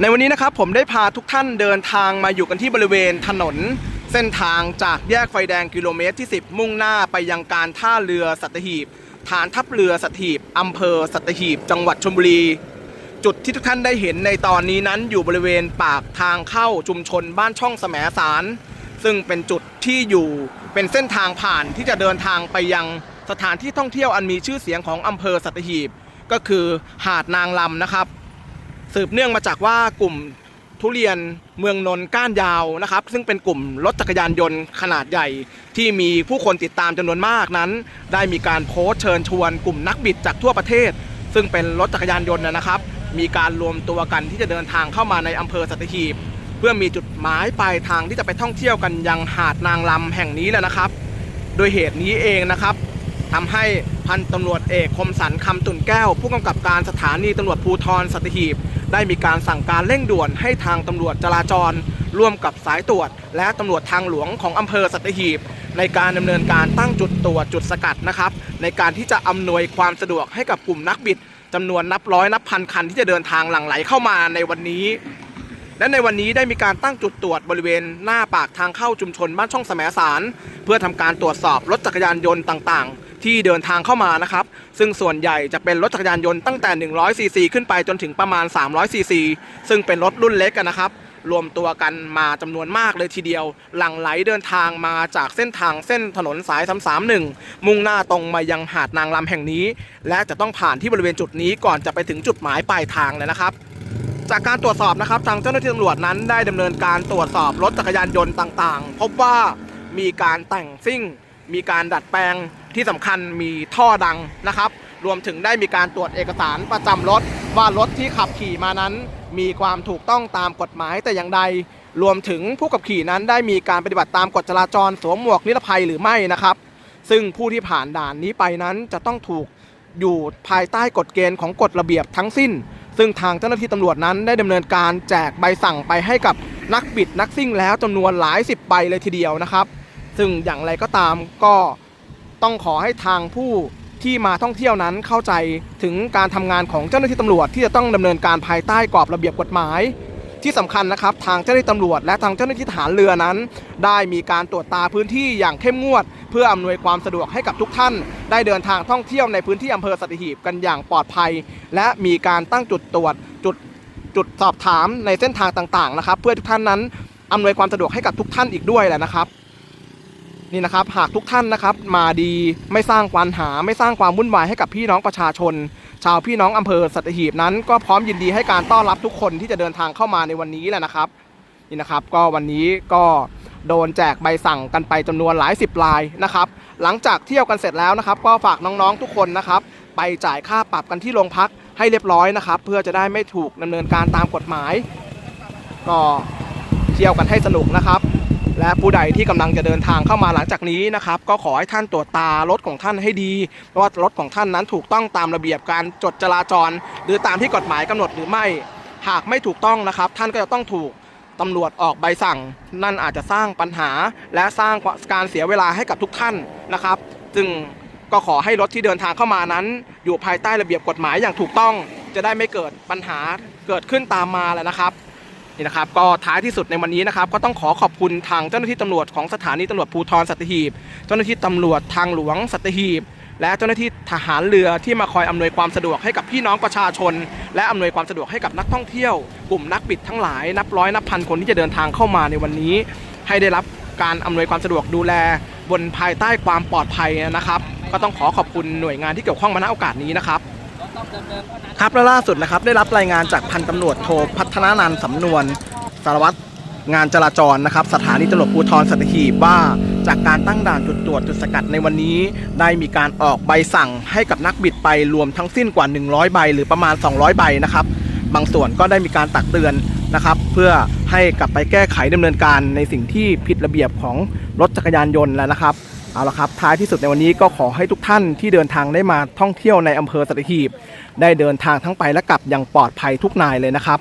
ในวันนี้นะครับผมได้พาทุกท่านเดินทางมาอยู่กันที่บริเวณถนน เส้นทางจากแยกไฟแดงกิโลเมตรที่ 10 มุ่งหน้าไปยังการท่าเรือสัตหีบ ฐานทัพเรือสัตหีบอำเภอสัตหีบ จังหวัดชลบุรี จุดที่ทุกท่านได้เห็นในตอนนี้นั้นอยู่บริเวณปากทางเข้าชุมชนบ้านช่องแสมสาร ซึ่งเป็นจุดที่อยู่เป็นเส้นทางผ่านที่จะเดินทางไปยังสถานที่ท่องเที่ยวอันมีชื่อเสียงของอำเภอสัตหีบ ก็คือหาดนางลำนะครับ สืบเนื่องมาจากว่ากลุ่มทุเรียนเมืองนนก้านยาวนะครับ ซึ่งเป็นกลุ่มรถจักรยานยนต์ขนาดใหญ่ ที่มีผู้คนติดตามจำนวนมากนั้น ได้มีการโพสต์เชิญชวนกลุ่มนักบิดจากทั่วประเทศ ซึ่งเป็นรถจักรยานยนต์นะครับ มีการรวมตัวกันที่จะเดินทางเข้ามาในอำเภอสัตหีบเพื่อมีจุดหมายปลายทางที่จะไปท่องเที่ยวกันยังหาดนางลำแห่งนี้แหละนะครับ โดยเหตุนี้เองนะครับทำให้พันตำรวจเอกคมสันคำตุนแก้ว ผู้กำกับการสถานีตำรวจภูธรสัตหีบ ได้มีการสั่งการเร่งด่วนให้ทางตำรวจจราจร ร่วมกับสายตรวจ และตำรวจทางหลวงของอำเภอสัตหีบ ในการดำเนินการตั้งจุดตรวจจุดสกัดนะครับ ในการที่จะอำนวยความสะดวกให้กับกลุ่มนักบิดจำนวนนับร้อยนับพันคันที่จะเดินทางหลั่งไหลเข้ามาในวันนี้ และในวันนี้ได้มีการตั้งจุดตรวจบริเวณหน้าปากทางเข้าชุมชนบ้านช่องแสมสาร เพื่อทำการตรวจสอบรถจักรยานยนต์ต่างๆ ที่เดินทางเข้ามานะครับ ซึ่งส่วนใหญ่จะเป็นรถจักรยานยนต์ตั้งแต่ 100 ซีซีขึ้นไปจนถึงประมาณ 300 ซีซี ซึ่งเป็นรถรุ่นเล็กกันนะครับ รวมตัวกันมาจำนวนมากเลยทีเดียว หลั่งไหลเดินทางมาจากเส้นทางเส้นถนนสาย 331 มุ่งหน้าตรงมายังหาดนางลำแห่งนี้ และจะต้องผ่านที่บริเวณจุดนี้ก่อนจะไปถึงจุดหมายปลายทางเลยนะครับ จากการตรวจสอบนะครับทางเจ้าหน้าที่ตำรวจนั้นได้ดำเนินการตรวจสอบรถจักรยานยนต์ต่างๆ พบว่ามีการแต่งซิ่ง มีการดัดแปลงที่สำคัญมีท่อดังนะครับ รวมถึงได้มีการตรวจเอกสารประจำรถ ว่ารถที่ขับขี่มานั้น มีความถูกต้องตามกฎหมายแต่อย่างใด รวมถึงผู้ขับขี่นั้นได้มีการปฏิบัติตามกฎจราจรสวมหมวกนิรภัยหรือไม่นะครับ ซึ่งผู้ที่ผ่านด่านนี้ไปนั้นจะต้องถูกอยู่ภายใต้กฎเกณฑ์ของกฎระเบียบทั้งสิ้น ซึ่งทางเจ้าหน้าที่ตำรวจนั้นได้ดำเนินการแจกใบสั่งไปให้กับนักบิดนักซิ่งแล้วจำนวนหลายสิบใบเลยทีเดียวนะครับ ซึ่งอย่างไรก็ตามก็ต้องขอให้ทางผู้ที่มาท่องเที่ยวนั้นเข้าใจถึงการทำงานของเจ้าหน้าที่ตำรวจที่จะต้องดำเนินการภายใต้กรอบระเบียบกฎหมาย ที่สำคัญนะครับทางเจ้าหน้าที่ตำรวจ และทางเจ้าหน้าที่ทหารเรือนั้น ได้มีการตรวจตาพื้นที่อย่างเข้มงวด เพื่ออำนวยความสะดวกให้กับทุกท่าน ได้เดินทางท่องเที่ยวในพื้นที่อำเภอสัตหีบกันอย่างปลอดภัย และมีการตั้งจุดตรวจจุดจุดสอบถามในเส้นทางต่างๆนะครับ เพื่อทุกท่านนั้นอำนวยความสะดวกให้กับทุกท่านอีกด้วยแหละนะครับ นี่นะครับหากทุกท่านนะครับมาดีไม่สร้างปัญหาไม่สร้างความวุ่นวายให้กับพี่น้องประชาชน ชาวพี่น้องอำเภอสัตหีบนั้น ก็พร้อมยินดีให้การต้อนรับทุกคนที่จะเดินทางเข้ามาในวันนี้แหละนะครับนี่นะครับ ก็วันนี้ก็โดนแจกใบสั่งกันไปจำนวนหลายสิบลายนะครับ หลังจากเที่ยวกันเสร็จแล้วนะครับ ก็ฝากน้องๆทุกคนนะครับ ไปจ่ายค่าปรับกันที่โรงพักให้เรียบร้อยนะครับ เพื่อจะได้ไม่ถูกดำเนินการตามกฎหมาย ก็เที่ยวกันให้สนุกนะครับ และผู้ใดที่กำลังจะเดินทางเข้ามาหลังจากนี้นะครับ ก็ขอให้ท่านตรวจตารถของท่านให้ดีว่ารถของท่านนั้นถูกต้องตามระเบียบการจดจราจร หรือตามที่กฎหมายกำหนดหรือไม่ หากไม่ถูกต้องนะครับ ท่านก็จะต้องถูกตำรวจออกใบสั่ง นั่นอาจจะสร้างปัญหา และสร้างการเสียเวลาให้กับทุกท่านนะครับซึ่งก็ขอให้รถที่เดินทางเข้ามานั้น อยู่ภายใต้ระเบียบกฎหมายอย่างถูกต้อง จะได้ไม่เกิดปัญหาเกิดขึ้นตามมาแล้วนะครับ นี่นะครับก็ท้ายที่สุดในวันนี้นะครับก็ต้องขอขอบคุณทางเจ้าหน้าที่ตำรวจของสถานีตำรวจภูธรสัตหีบ เจ้าหน้าที่ตำรวจทางหลวงสัตหีบ และเจ้าหน้าที่ทหารเรือที่มาคอยอำนวยความสะดวกให้กับพี่น้องประชาชน และอำนวยความสะดวกให้กับนักท่องเที่ยว กลุ่มนักบิดทั้งหลายนับร้อยนับพันคนที่จะเดินทางเข้ามาในวันนี้ ให้ได้รับการอำนวยความสะดวกดูแล บนภายใต้ความปลอดภัยนะครับ ก็ต้องขอขอบคุณหน่วยงานที่เกี่ยวข้องมาณโอกาสนี้นะครับ ครับและล่าสุดนะครับได้รับรายงานจากพันตำรวจโทพัฒนานันสำนวนสารวัตรงานจราจรนะครับสถานีตำรวจภูธรสัตหีบว่าจากการตั้งด่านจุดตรวจจุดสกัดในวันนี้ ได้มีการออกใบสั่งให้กับนักบิดไปรวมทั้งสิ้นกว่า 100 ใบ หรือประมาณ 200 ใบนะครับ บางส่วนก็ได้มีการตักเตือนนะครับ เพื่อให้กลับไปแก้ไขดำเนินการในสิ่งที่ผิดระเบียบของรถจักรยานยนต์แล้วนะครับ เอาละครับท้ายที่สุดในวันนี้ก็ขอให้ทุกท่านที่เดินทางได้มาท่องเที่ยวในอำเภอสัตหีบได้เดินทางทั้งไปและกลับอย่างปลอดภัยทุกนายเลยนะครับ